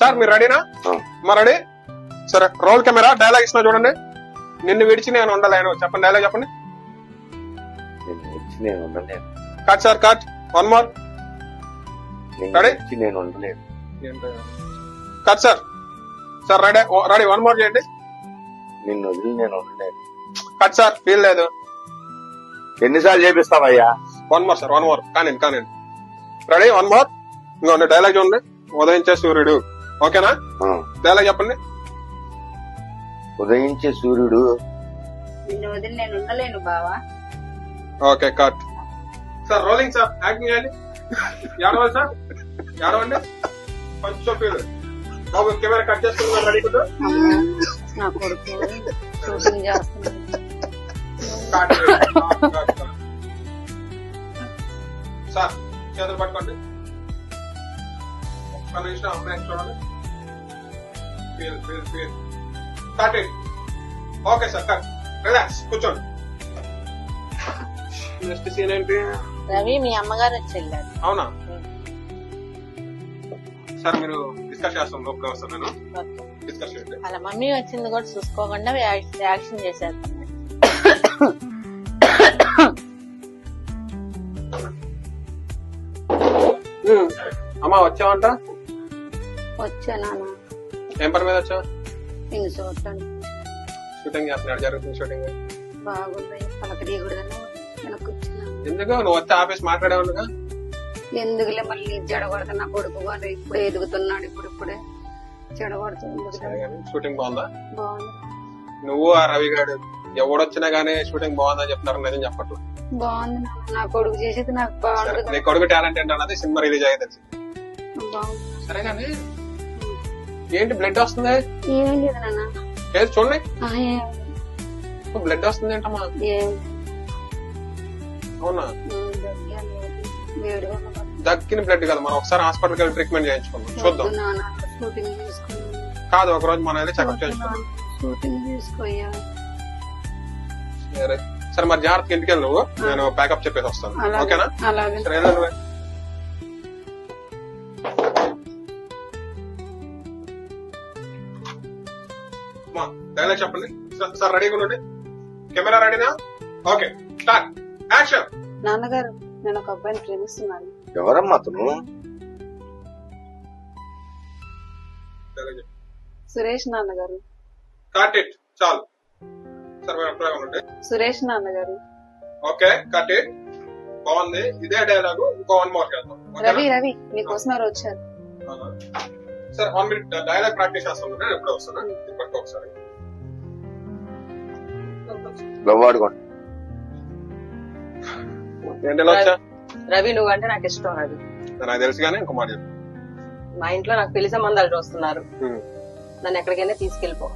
Sir మీరు రెడీనా మా రెడీ సరే రోల్ కెమెరా డైలాగ్ ఇస్తున్నా చూడండి. నిన్ను విడిచి నేను ఉండలేను. చెప్పండి డైలాగ్ చెప్పండి. నేను ఉండలేను. Cut sir cut one more? వచ్చి నేను ఉండలేను. Cut sir sir ready ready one more చేయండి. నిన్ను వదిలి నేను ఉండలేను. కట్ సార్ ఫీల్ లేదు. ఎన్నిసార్లు చేపిస్తావయ్యా? One more sir one more కానివ్వండి కానివ్వండి రెడీ వన్ మోర్ ఇంకోండి డైలాగ్ చూడండి. ఉదయించే సూర్యుడు ఓకేనా. డైలాగ్ చెప్పండి. ఉదయించే సూర్యుడు. నిన్ను వదిలి నేను ఉండలేను బావా. Okay cut. Sir rolling sir acting చేయండి. ఏడవాలి సార్? ఏడవండి? కొంచెం ఫీల్. బాబు కెమెరా కట్ చేసుకుని రెడీ కుట్టు. నా కొడుకు షూటింగ్ చేస్తున్నాడు. సార్ చేతులు నిమిషం అమ్మాయి చూడండి feel feel feel cut it okay sir cut relax కూర్చోండి. నెక్స్ట్ సీన్ ఏంటి? రవి మీ అమ్మగారు వచ్చి వెళ్ళారు. అవునా? సార్ మీరు డిస్కస్ చేస్తాం. లోపల వస్తాను నేను? డిస్కస్ చేయండి. వాళ్ళ మమ్మీ వచ్చింది కూడా చూసుకోకుండా యాక్షన్ చేశారు. అమ్మా వచ్చావంట? వచ్చా నాన్న. ఏం పని మీద వచ్చావు? నిన్ను చూడటానికి షూటింగ్ చేస్తున్నాడు జరుగుతుంది షూటింగ్. బాగుంది. పలకరీయకూడదని వెనక్కి వచ్చినాను ఎందుకు? నువ్వు వచ్చి ఆఫీస్ మాట్లాడేవాడుగా ఎందుకులే మళ్ళీ జడగొడతా నా కొడుకు వాడు ఇప్పుడే ఎదుగుతున్నాడు ఇప్పుడు ఇప్పుడే చెడగొడుతూ ఎందుకులే? షూటింగ్ బాగుందా? బాగుంది. నువ్వు ఆ రవి గారు ఎవడొచ్చినా గానీ షూటింగ్ బాగుందని చెప్తున్నారు నేను చెప్పట్లు. బాగుంది నా కొడుకు చేసేది నాకు బాగుంది నీ కొడుకు టాలెంట్ ఏంటన్నది సినిమా రిలీజ్ అయ్యి తెలిసి బాగుంది. సరే కానీ ఏంటి బ్లడ్ వస్తుంది? లేదు నాన్న. చూడండి. ఆ, ఏం బ్లడ్ వస్తుంది ఏంటమ్మా? ఏం. అవునా? లేదు. వేడిగా. దక్కిన బ్లడ్ కదా. మనం ఒకసారి హాస్పిటల్కి వెళ్ళి ట్రీట్మెంట్ చేయించుకుందాం. చూద్దాం. వద్దు నాన్న షూటింగ్ చేసుకున్నాను కాదు ఒక రోజు మనం వెళ్ళి చెకప్ చేయించుకుందాం. షూటింగ్ చేసుకోయ్యా. సరే. సరే మరి జాగ్రత్తగా ఇంటికి వెళ్ళు. నువ్వు నేను ప్యాకప్ చెప్పేసి వస్తాను. అలాగే ఓకేనా? అలాగే. సరే వెళ్ళు. డైలాగ్ చెప్పండి. సార్- సార్ రెడీగా ఉండండి. కెమెరా రెడీనా ఓకే స్టార్ట్ యాక్షన్ నాన్నగారు నేను ఒక అబ్బాయిని ప్రేమిస్తున్నాను. ఎవరమ్మా అతను? సురేష్ నాన్నగారు. కట్ ఇట్ చాలు. సార్ మీరు అట్లా ఉండండి సురేష్ నాన్నగారు. ఓకే కట్ ఇట్ బాగుంది. ఇదే డైలాగ్ ఇంకో వన్ మోర్ చేద్దాం? రవి రవి మీకోసం ఎవరు వచ్చారు. Sir one minute dialogue practice చేస్తాను. నేను ఎప్పుడో వస్తాను? ఇప్పటికీ ఒకసారి. గవ్వాడుకోండి రవి నువ్వంటే నాకు ఇష్టం రవి. నాకు తెలుసు కానీ ఇంకో మాట చెప్పు. మా ఇంట్లో నాకు పెళ్ళి సంబంధాలు చూస్తున్నారు. నన్ను ఎక్కడికైనా తీసుకెళ్ళిపో.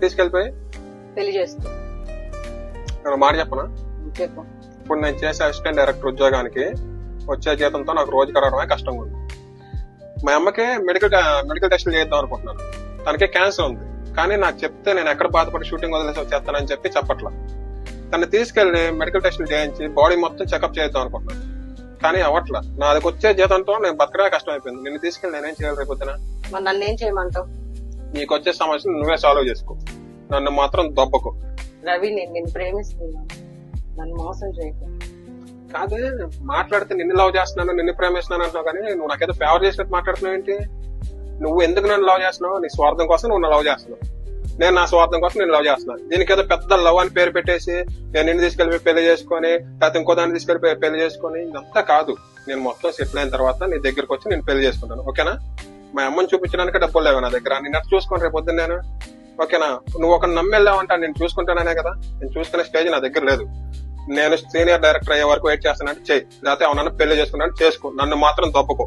తీసుకెళ్ళిపోయి? పెళ్ళి చేస్తూ. మాట చెప్పనా? చెప్పు. ఇప్పుడు నేను చేసే అసిస్టెంట్ డైరెక్టర్ ఉద్యోగానికి వచ్చే జీతంతో నాకు రోజు గడవడమే కష్టంగా ఉంది. మా అమ్మకి మెడికల్ మెడికల్ టెస్టులు చేద్దాం అనుకుంటున్నాను. తనకి క్యాన్సర్ ఉంది. కానీ నాకు చెప్తే నేను ఎక్కడ బాధపడి షూటింగ్ వదిలేసి వచ్చేస్తానని చెప్పి చెప్పట్లా. తను తీసుకెళ్ళి మెడికల్ టెస్టులు చేయించి బాడీ మొత్తం చెకప్ చేద్దాం అనుకుంటున్నాను కానీ అవ్వట్లా. నాది వచ్చే జీతంతో నేను బతకడమే కష్టం అయిపోయింది నిన్ను తీసుకెళ్ళి నేనేం చేయాలి రేపొద్దున మరి నన్ను ఏం చేయమంటావు? నీకు వచ్చే సమస్యను నువ్వే సాల్వ్ చేసుకో. నన్ను మాత్రం దొబ్బకు. రవి నేను నిన్ను ప్రేమిస్తున్నాను. నన్ను మోసం చేయకు. కాదే మాట్లాడితే నిన్ను లవ్ చేస్తున్నాను నిన్ను ప్రేమిస్తున్నాను అంటున్నావు కానీ నువ్వు నాకేదో ఫేవర్ చేసినట్టు మాట్లాడుతున్నావు ఏంటి నువ్వు ఎందుకు నన్ను లవ్ చేస్తున్నావు? నీ స్వార్థం కోసం నువ్వు లవ్ చేస్తున్నావు. నేను నా స్వార్థం కోసం నేను లవ్ చేస్తున్నాను. దీనికి ఏదో పెద్ద లవ్ అని పేరు పెట్టేసి నేను నిన్ను తీసుకెళ్ళి పెళ్ళి చేసుకొని లేకపోతే ఇంకో దాన్ని తీసుకెళ్ళి పెళ్ళి చేసుకొని ఇదంతా కాదు. నేను మొత్తం సెటిల్ అయిన తర్వాత నీ దగ్గరకు వచ్చి నేను పెళ్ళి చేసుకుంటాను. ఓకేనా? మా అమ్మని చూపించడానికి డబ్బులు లేవు నా దగ్గర. నేను అట్లా చూసుకోండి రేపు పొద్దున్న నేను. ఓకేనా? నువ్వు ఒక నమ్మెళ్ళావంటా నేను చూసుకుంటాననే కదా? నేను చూసుకునే స్టేజ్ నా దగ్గర లేదు. నేను సీనియర్ డైరెక్టర్ అయ్యే వరకు వెయిట్ చేస్తానంటే చేయి. లేకపోతే అవునన్నా పెళ్ళి చేసుకున్నాను. చేసుకో. నన్ను మాత్రం దొబ్బకో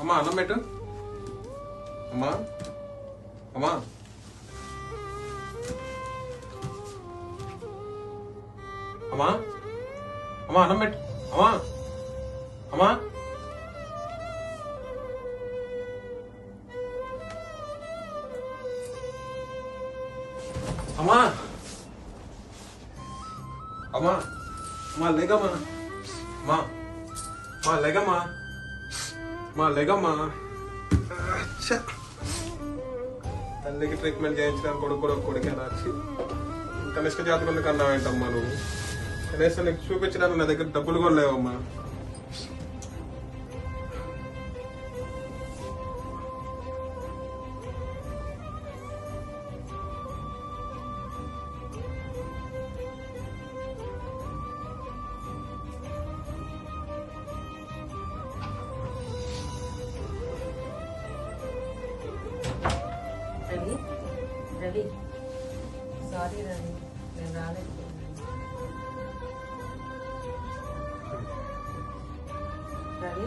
అమ్మా అన్నం పెట్టు అమ్మా అమ్మా అమ్మా అమ్మా అన్నం పెట్టు అమ్మా అమ్మా అమ్మా అమ్మా అమ్మా లేగమ్మా అమ్మా అమ్మా లేగమ్మా మా లేగమ్మా. తల్లికి ట్రీట్మెంట్ చేయించడానికి కొడుకు కూడా కొడుకే వచ్చి కనిష్క జాతకులు కన్నా ఏంటమ్మా నువ్వు? కనీసం నీకు చూపించడానికి నా దగ్గర డబ్బులు కూడా లేవమ్మా. రవి. సారీ రవి నేను రాలేదు. రవి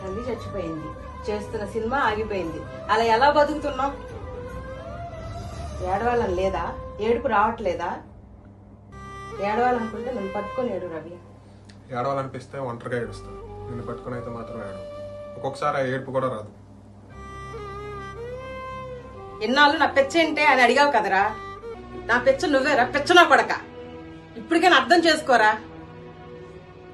తల్లి చచ్చిపోయింది. చేస్తున్న సినిమా ఆగిపోయింది. అలా ఎలా బతుకుతున్నావు? ఏడవాలని లేదా? ఏడుపు రావట్లేదా? ఏడవాలనుకుంటే నన్ను పట్టుకొని ఏడు రవి. ఏడవాలనిపిస్తే ఒంటరిగా ఏడుస్తాను. నిన్ను పట్టుకొని అయితే మాత్రం ఏడు. ఒక్కొక్కసారి ఆ ఏడుపు కూడా రాదు. ఎన్నాళ్ళు నా పెచ్చేంటే అని అడిగావు కదరా? నా పెచ్చ నువ్వేరా? పెచ్చ నా కొడక ఇప్పటికైనా అర్థం చేసుకోరా?